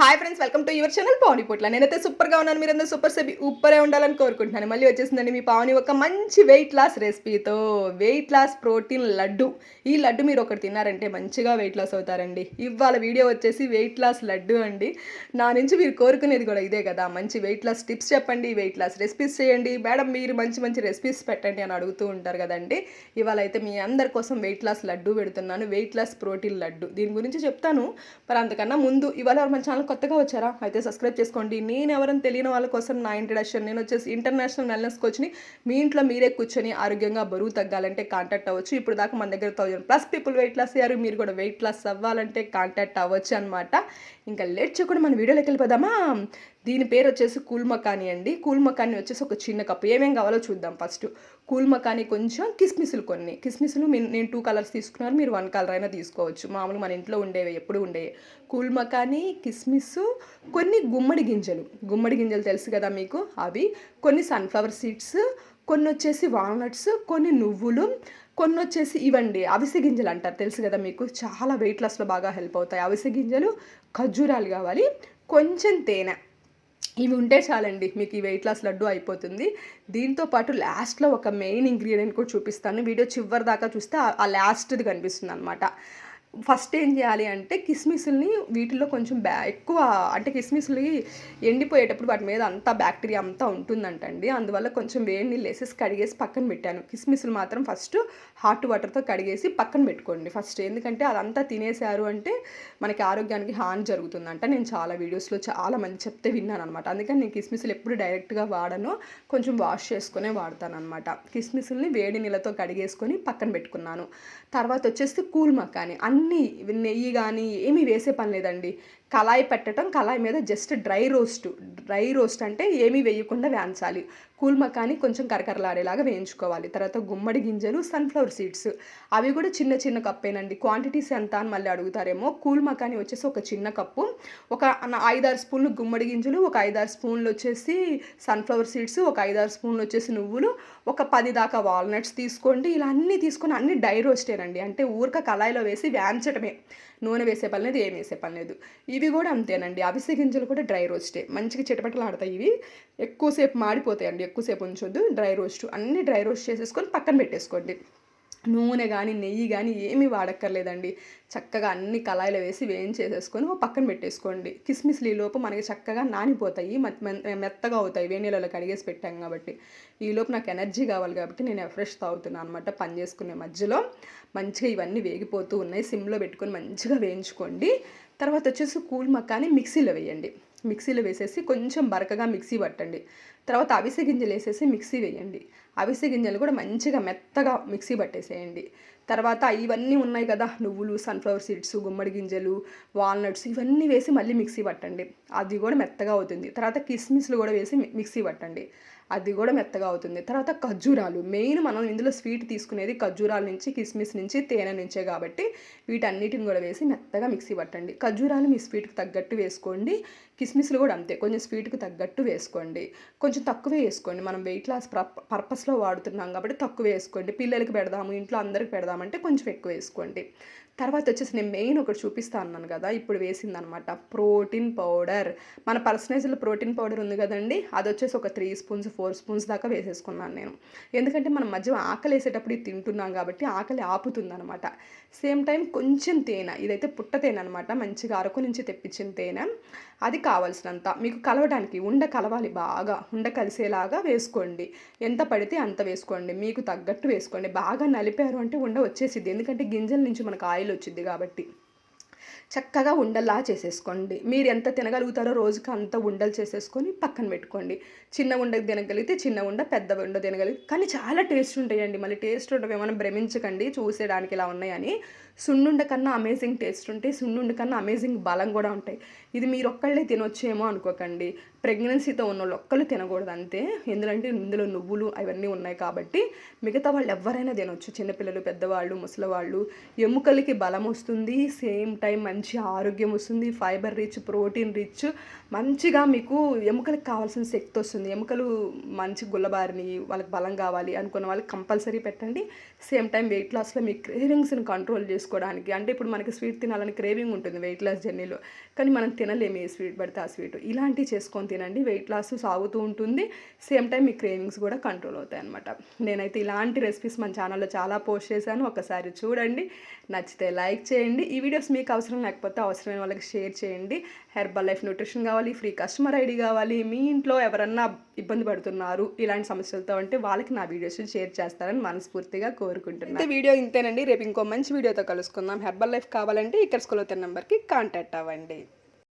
Hi friends welcome to your channel Pavani Potla నేనైతే సూపర్గా ఉన్నాను మీరందరూ సూపర్ సెబి ఉప్పరే ఉండాలని కోరుకుంటున్నాను. మళ్ళీ వచ్చేసిందండి మీ పావని ఒక మంచి వెయిట్ లాస్ రెసిపీతో వెయిట్ లాస్ ప్రోటీన్ లడ్డు. ఈ లడ్డు మీరు ఒకటి తిన్నారంటే మంచిగా వెయిట్ లాస్ అవుతారండి. ఇవాళ వీడియో వచ్చేసి వెయిట్ లాస్ లడ్డు అండి. నా నుంచి మీరు కోరుకునేది కూడా ఇదే కదా. మంచి వెయిట్ లాస్ టిప్స్ చెప్పండి వెయిట్ లాస్ రెసిపీస్ చేయండి. మేడం మీరు మంచి మంచి రెసిపీస్ పెట్టండి అని అడుగుతూ ఉంటారు కదండి. ఇవాళ అయితే మీ అందరి కోసం వెయిట్ లాస్ లడ్డు పెడుతున్నాను. Weight loss protein laddu. దీని గురించి చెప్తాను. మరి అంతకన్నా ముందు ఇవాళ మన ఛానల్ కొత్తగా వచ్చారా? అయితే సబ్స్క్రైబ్ చేసుకోండి. నేను ఎవరైనా తెలియని వాళ్ళ కోసం నా ఇంట్రడక్షన్. నేను వచ్చేసి ఇంటర్నేషనల్ వెల్నెస్ కోచ్ని. మీ ఇంట్లో మీరే కూర్చొని ఆరోగ్యంగా బరువు తగ్గాలంటే కాంటాక్ట్ అవ్వచ్చు. ఇప్పుడు దాకా మన దగ్గర thousand plus people weight loss అయ్యారు. మీరు కూడా వెయిట్ లాస్ అవ్వాలంటే కాంటాక్ట్ అవ్వచ్చు అనమాట ఇంకా లేట్ చేయకుండా మన వీడియోలోకి వెళ్ళిపోదామా? దీని పేరు వచ్చేసి కూల్ మకాని అండి. కూల్మకాని వచ్చేసి ఒక చిన్న కప్పు. ఏమేం కావాలో చూద్దాం ఫస్ట్. కూల్మకాని కొంచెం కిస్మిస్లు కొన్ని. కిస్మిస్లు నేను టూ కలర్స్ తీసుకున్నారు. మీరు వన్ కలర్ అయినా తీసుకోవచ్చు. మామూలు మన ఇంట్లో ఉండేవి ఎప్పుడు ఉండేవి. కూల్ కిస్మిస్ కిస్మిస్ కొన్ని గుమ్మడి గింజలు. గుమ్మడి గింజలు తెలుసు కదా మీకు? అవి కొన్ని సన్ఫ్లవర్ సీడ్స్ కొన్ని వచ్చేసి వాల్నట్స్ కొన్ని నువ్వులు కొన్ని వచ్చేసి ఇవండి అవిసె గింజలు అంటారు. తెలుసు కదా మీకు? చాలా వెయిట్ లాస్లో బాగా హెల్ప్ అవుతాయి. అవిసె గింజలు ఖర్జూరాలు కావాలి. కొంచెం తేనె. ఇవి ఉంటే చాలండి మీకు ఈ వెయిట్ లాస్ లడ్డు అయిపోతుంది. దీంతో పాటు లాస్ట్లో ఒక మెయిన్ ఇంగ్రీడియంట్ కూడా చూపిస్తాను. వీడియో చివరి దాకా చూస్తే ఆ- ఆ లాస్ట్ది కనిపిస్తుంది అనమాట ఫస్ట్ ఏం చేయాలి అంటే కిస్మిస్ని వీటిలో కొంచెం బ్యా ఎక్కువ అంటే కిస్మిస్లు ఎండిపోయేటప్పుడు వాటి మీద అంతా బ్యాక్టీరియా అంతా ఉంటుందంటండి. అందువల్ల కొంచెం వేడి నీళ్ళు వేసేసి కడిగేసి పక్కన పెట్టాను. కిస్మిస్లు మాత్రం ఫస్ట్ హాట్ వాటర్తో కడిగేసి పక్కన పెట్టుకోండి ఫస్ట్. ఎందుకంటే అదంతా తినేశారు అంటే మనకి ఆరోగ్యానికి హాని జరుగుతుందంట. నేను చాలా వీడియోస్లో చాలా మంది చెప్తే విన్నాను అనమాట అందుకని నేను కిస్మిస్లు ఎప్పుడు డైరెక్ట్గా వాడను. కొంచెం వాష్ చేసుకునే వాడతాను అనమాట కిస్మిస్ని వేడి నీళ్ళతో కడిగేసుకొని పక్కన పెట్టుకున్నాను. తర్వాత వచ్చేసి కూల్ మకాని. అన్ని నెయ్యి కానీ ఏమీ వేసే పని లేదండి. కళాయి పెట్టడం కళాయి మీద just dry roast. Dry roast అంటే ఏమీ వేయకుండా వేయించాలి. కూల్ మకాని కొంచెం కరకరలాడేలాగా వేయించుకోవాలి. తర్వాత గుమ్మడి గింజలు సన్ఫ్లవర్ సీడ్స్ అవి కూడా చిన్న చిన్న కప్పేనండి. క్వాంటిటీస్ ఎంత అని మళ్ళీ అడుగుతారేమో. కూల్ మకాని వచ్చేసి ఒక చిన్న కప్పు. ఒక ఐదారు స్పూన్లు గుమ్మడి గింజలు ఒక ఐదారు స్పూన్లు వచ్చేసి సన్ఫ్లవర్ సీడ్స్ ఒక ఐదారు స్పూన్లు వచ్చేసి నువ్వులు ఒక పది దాకా వాల్నట్స్ తీసుకోండి. ఇలా అన్నీ తీసుకొని అన్ని డై రోస్టేనండి. అంటే ఊరిక కళాయిలో వేసి వేయించడమే. నూనె వేసే పని లేదు ఏం వేసే పని లేదు. ఇవి కూడా అంతేనండి. అవిసె గింజలు కూడా డ్రై రోస్టే. మంచిగా చిటపటలు ఆడతాయి ఇవి. ఎక్కువసేపు మాడిపోతాయండి. ఎక్కువసేపు ఉంచొద్దు. Dry roast. అన్నీ డ్రై రోస్ట్ చేసేసుకొని పక్కన పెట్టేసుకోండి. నూనె కానీ నెయ్యి కానీ ఏమీ వాడక్కర్లేదండి. చక్కగా అన్ని కళాయిలో వేసి వేయించేసేసుకొని ఓ పక్కన పెట్టేసుకోండి. కిస్మిస్లు ఈ లోపు మనకి చక్కగా నానిపోతాయి. మె- మెత్తగా అవుతాయి. వేడి నీళ్ళలో కడిగేసి పెట్టాం కాబట్టి. ఈ లోపు నాకు ఎనర్జీ కావాలి కాబట్టి నేను ఫ్రెష్ తాగుతున్నాను అనమాట పని చేసుకునే మధ్యలో. మంచిగా ఇవన్నీ వేగిపోతూ ఉన్నాయి. సిమ్లో పెట్టుకొని మంచిగా వేయించుకోండి. తర్వాత వచ్చేసి కూల్ మక్కాని మిక్సీలో వేయండి. మిక్సీలో వేసేసి కొంచెం బరకగా మిక్సీ పట్టండి. తర్వాత అవిసె గింజలు వేసేసి మిక్సీ వేయండి. అవిసె గింజలు కూడా మంచిగా మెత్తగా మిక్సీ పట్టేసేయండి. తర్వాత ఇవన్నీ ఉన్నాయి కదా నువ్వులు సన్ఫ్లవర్ సీడ్స్ గుమ్మడి గింజలు వాల్నట్స్ ఇవన్నీ వేసి మళ్ళీ మిక్సీ పట్టండి. అది కూడా మెత్తగా అవుతుంది. తర్వాత కిస్మిస్లు కూడా వేసి మిక్సీ పట్టండి. అది కూడా మెత్తగా అవుతుంది. తర్వాత ఖర్జూరాలు. మెయిన్ మనం ఇందులో స్వీట్ తీసుకునేది ఖర్జూరాల నుంచి కిస్మిస్ నుంచి తేనె నుంచే కాబట్టి వీటన్నిటిని కూడా వేసి మెత్తగా మిక్సీ పట్టండి. ఖర్జూరాలు మీ స్వీట్కి తగ్గట్టు వేసుకోండి. కిస్మిస్లు కూడా అంతే. కొంచెం స్వీట్కి తగ్గట్టు వేసుకోండి. కొంచెం కొంచెం తక్కువ వేసుకోండి. మనం వెయిట్ లాస్ పర్పస్లో వాడుతున్నాం కాబట్టి తక్కువ వేసుకోండి. పిల్లలకి పెడదాము ఇంట్లో అందరికి పెడదామంటే కొంచెం ఎక్కువ వేసుకోండి. తర్వాత వచ్చేసి నేను మెయిన్ ఒకటి చూపిస్తా అన్నాను కదా ఇప్పుడు వేసిందనమాట. ప్రోటీన్ పౌడర్ మన పర్సనైజ్లో ప్రోటీన్ పౌడర్ ఉంది కదండి అది వచ్చేసి ఒక త్రీ స్పూన్స్ ఫోర్ స్పూన్స్ దాకా వేసేసుకున్నాను నేను. ఎందుకంటే మనం మధ్య ఆకలి వేసేటప్పుడు ఇది తింటున్నాం కాబట్టి ఆకలి ఆపుతుంది అనమాట సేమ్ టైం కొంచెం తేనె ఇదైతే పుట్ట తేనె అనమాట మంచిగా అరకు నుంచి తెప్పించిన తేనె. అది కావాల్సినంత. మీకు కలవడానికి ఉండ కలవాలి బాగా. ఉండ కలిసేలాగా వేసుకోండి. ఎంత పడితే అంత వేసుకోండి. మీకు తగ్గట్టు వేసుకోండి. బాగా నలిపారు అంటే ఉండ వచ్చేసిద్ది. ఎందుకంటే గింజల నుంచి మనకు ఆయిల్ వచ్చింది కాబట్టి. చక్కగా ఉండల్లా చేసేసుకోండి. మీరు ఎంత తినగలుగుతారో రోజుకి అంత ఉండలు చేసేసుకొని పక్కన పెట్టుకోండి. చిన్న ఉండకు తినగలిగితే చిన్న ఉండ పెద్ద ఉండ తినగలిగితే. కానీ చాలా టేస్ట్ ఉంటాయండి. మళ్ళీ టేస్ట్ ఉండవు. ఏమైనా భ్రమించకండి. చూసేయడానికి ఇలా ఉన్నాయని. సున్నుండ కన్నా అమేజింగ్ టేస్ట్ ఉంటాయి సున్నుండ కన్నా అమేజింగ్ బలం కూడా ఉంటాయి. ఇది మీరు ఒక్కళ్ళే తినొచ్చేమో అనుకోకండి. ప్రెగ్నెన్సీతో ఉన్న వాళ్ళు ఒక్కళ్ళు తినకూడదు అంతే. ఎందుకంటే ఇందులో నువ్వులు అవన్నీ ఉన్నాయి కాబట్టి మిగతా వాళ్ళు ఎవరైనా తినొచ్చు. చిన్నపిల్లలు పెద్దవాళ్ళు ముసలివాళ్ళు. ఎముకలకి బలం వస్తుంది సేమ్ టైం మంచి ఆరోగ్యం వస్తుంది ఫైబర్ రిచ్ ప్రోటీన్ రిచ్ మంచిగా మీకు ఎముకలకు కావాల్సిన శక్తి వస్తుంది. ఎముకలు మంచి గుల్లబారిని వాళ్ళకి బలం కావాలి అనుకున్న వాళ్ళకి కంపల్సరీ పెట్టండి. సేమ్ టైం వెయిట్ లాస్లో మీ క్రేవింగ్స్ని కంట్రోల్ చేసుకుంటూ చేసుకోవడానికి. అంటే ఇప్పుడు మనకి స్వీట్ తినాలని క్రేవింగ్ ఉంటుంది వెయిట్ లాస్ జర్నీలో. కానీ మనం తినలేము ఏ స్వీట్ పడితే ఆ స్వీట్. ఇలాంటివి చేసుకొని తినండి. వెయిట్ లాస్ సాగుతూ ఉంటుంది. సేమ్ టైం మీ క్రేవింగ్స్ కూడా కంట్రోల్ అవుతాయి అనమాట నేనైతే ఇలాంటి రెసిపీస్ మన ఛానల్లో చాలా పోస్ట్ చేశాను. ఒకసారి చూడండి. నచ్చితే లైక్ చేయండి. ఈ వీడియోస్ మీకు అవసరం లేకపోతే అవసరమైన వాళ్ళకి షేర్ చేయండి. హెర్బల్ లైఫ్ న్యూట్రిషన్ కావాలి ఫ్రీ కస్టమర్ ఐడి కావాలి. మీ ఇంట్లో ఎవరన్నా ఇబ్బంది పడుతున్నారు ఇలాంటి సమస్యలతో అంటే వాళ్ళకి నా వీడియోస్ షేర్ చేస్తారని మనస్ఫూర్తిగా కోరుకుంటున్నాను వీడియో ఇంతేనండి. రేపు ఇంకో మంచి వీడియోతో కలుసుకుందాం హెర్బల్ లైఫ్ కావాలంటే ఇక్కడ స్కూల్ అవుతున్న నెంబర్కి కాంటాక్ట్ అవ్వండి.